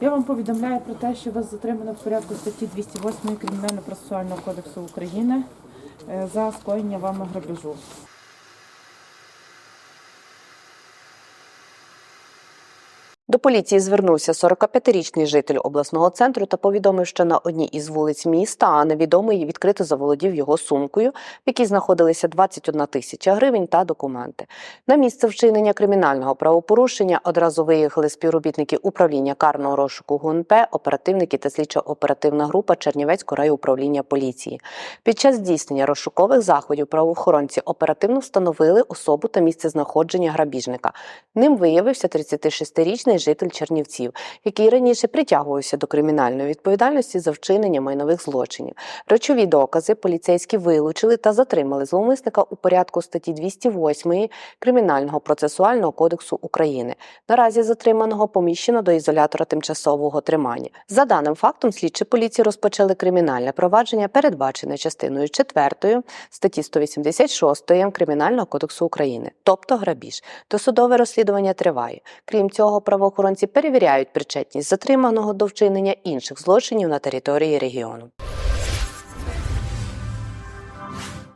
Я вам повідомляю про те, що вас затримано в порядку статті 208 Кримінально-процесуального кодексу України е, за скоєння вами грабежу. До поліції звернувся 45-річний житель обласного центру та повідомив, що на одній із вулиць міста невідомий відкрито заволодів його сумкою, в якій знаходилися 21 тисяча гривень та документи. На місце вчинення кримінального правопорушення одразу виїхали співробітники управління карного розшуку ГУНП, оперативники та слідчо-оперативна група Чернівецького райуправління поліції. Під час здійснення розшукових заходів правоохоронці оперативно встановили особу та місце знаходження грабіжника. Ним виявився 36-річний житель Чернівців, який раніше притягувався до кримінальної відповідальності за вчинення майнових злочинів. Речові докази поліцейські вилучили та затримали зловмисника у порядку статті 208 Кримінального процесуального кодексу України. Наразі затриманого поміщено до ізолятора тимчасового тримання. За даним фактом, слідчі поліції розпочали кримінальне провадження, передбачене частиною 4 статті 186 Кримінального кодексу України, тобто грабіж. Досудове розслідування триває. Крім цього, правоохоронці перевіряють причетність затриманого до вчинення інших злочинів на території регіону.